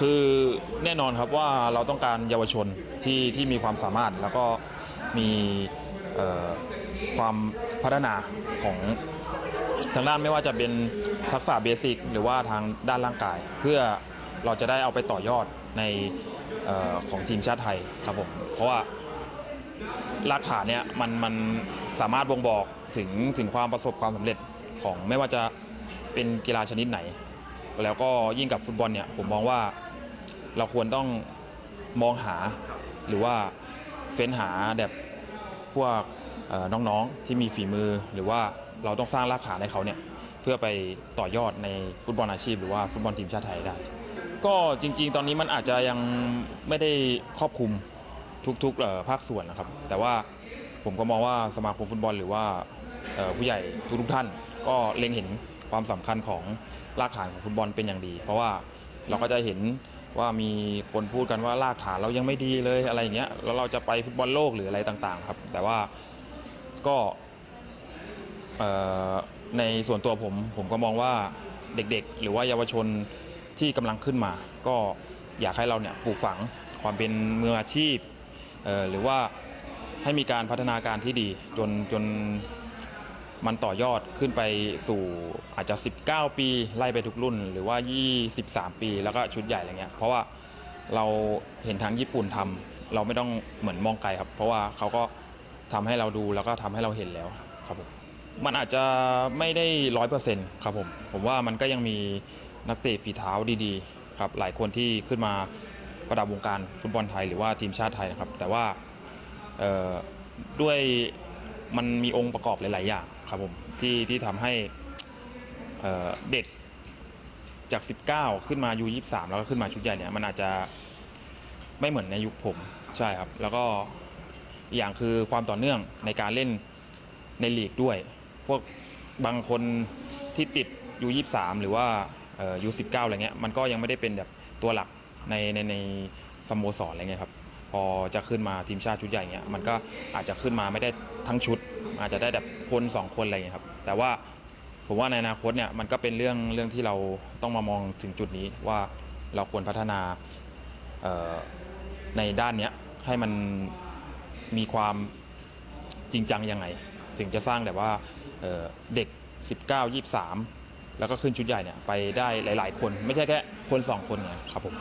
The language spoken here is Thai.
คือแน่นอนครับว่าเราต้องการเยาวชนที่ที่มีความสามารถแล้วก็มีความพัฒนาของทางด้านไม่ว่าจะเป็นทักษะเบสิกหรือว่าทางด้านร่างกาย เพื่อเราจะได้เอาไปต่อยอดในออของทีมชาติไทยครับผมเพราะว่ารากฐานเนี่ยมันมันสามารถบ่งบอกถึงถึงความประสบความสำเร็จของไม่ว่าจะเป็นกีฬาชนิดไหน แล้วก็ยิ่งกับฟุตบอลเนี่ยผมมองว่า เราควรต้องมองหาหรือว่าเฟ้นหาแบบพวกน้องๆที่มีฝีมือ หรือว่าเราต้องสร้างรากฐานให้เขาเนี่ยเพื่อไปต่อยอดในฟุตบอลอาชีพ หรือว่าฟุตบอลทีมชาติไทยได้ ก็จริง ๆ ตอนนี้มันอาจจะยังไม่ได้ครอบคลุมทุกๆภาคส่วนนะครับ แต่ว่าผมก็มองว่าสมาคมฟุตบอล หรือว่าผู้ใหญ่ทุกๆท่าน ก็เล็งเห็นความสำคัญของรากฐานของฟุตบอลเป็นอย่างดี เพราะว่าเราก็จะเห็น ว่ามีคนพูดกันว่ารากฐานเรายังไม่ดีเลยอะไรอย่างเงี้ยแล้วเราจะไปฟุตบอลโลกหรืออะไรต่างๆ ครับ แต่ว่าก็ในส่วนตัวผมผมก็มองว่าเด็กๆ หรือว่าเยาวชนที่กำลังขึ้นมา ก็อยากให้เราเนี่ยปลูกฝังความเป็นมืออาชีพหรือว่าให้มีการพัฒนาการที่ดีจนจน มันต่อยอดขึ้นไปสู่อาจจะ 19 ปีไล่ไปทุกรุ่น หรือว่า 23 ปีแล้วก็ชุดใหญ่อะไรเงี้ยเพราะว่าเราเห็นทางญี่ปุ่นทำเราไม่ต้องเหมือนมองไกลครับ เพราะว่าเขาก็ทำให้เราดูแล้วก็ทำให้เราเห็นแล้วครับผมมันอาจจะไม่ได้ร้อยเปอร์เซ็นต์ครับผมผมว่ามันก็ยังมีนักเตะฝีเท้าดีๆครับหลายคนที่ขึ้นมาประดับวงการฟุตบอลไทยหรือว่าทีมชาติไทยนะครับ แต่ว่าด้วยมันมีองค์ประกอบหลาย ๆ อย่าง ครับผมที่ที่ทำให้เอ่อเด็กจาก 19 ขึ้นมายู23 แล้วก็ขึ้นมาชุดใหญ่เนี่ยมันอาจจะไม่เหมือนในยุคผมใช่ครับ แล้วก็อีกอย่างคือความต่อเนื่องในการเล่นในลีกด้วย พวกบางคนที่ติดยู23 หรือว่ายู19 อะไรเงี้ยมันก็ยังไม่ได้เป็นแบบตัวหลักในในในสโมสรอะไรเงี้ยครับ พอจะขึ้นมาทีมชาติชุดใหญ่เงี้ยมันก็อาจจะขึ้นมาไม่ได้ทั้งชุด อาจจะได้แบบคนสองคนอะไรเงี้ยครับแต่ว่าผมว่าในอนาคตเนี่ยมันก็เป็นเรื่องเรื่องที่เราต้องมามองถึงจุดนี้ว่าเราควรพัฒนาในด้านเนี้ยให้มันมีความจริงจังยังไง ถึงจะสร้างแบบว่าเเด็ก 19 23 แล้วก็ขึ้นชุดใหญ่เนี่ยไปได้หลาย ๆ คน ไม่ใช่แค่คนสองคนเนี่ยครับผม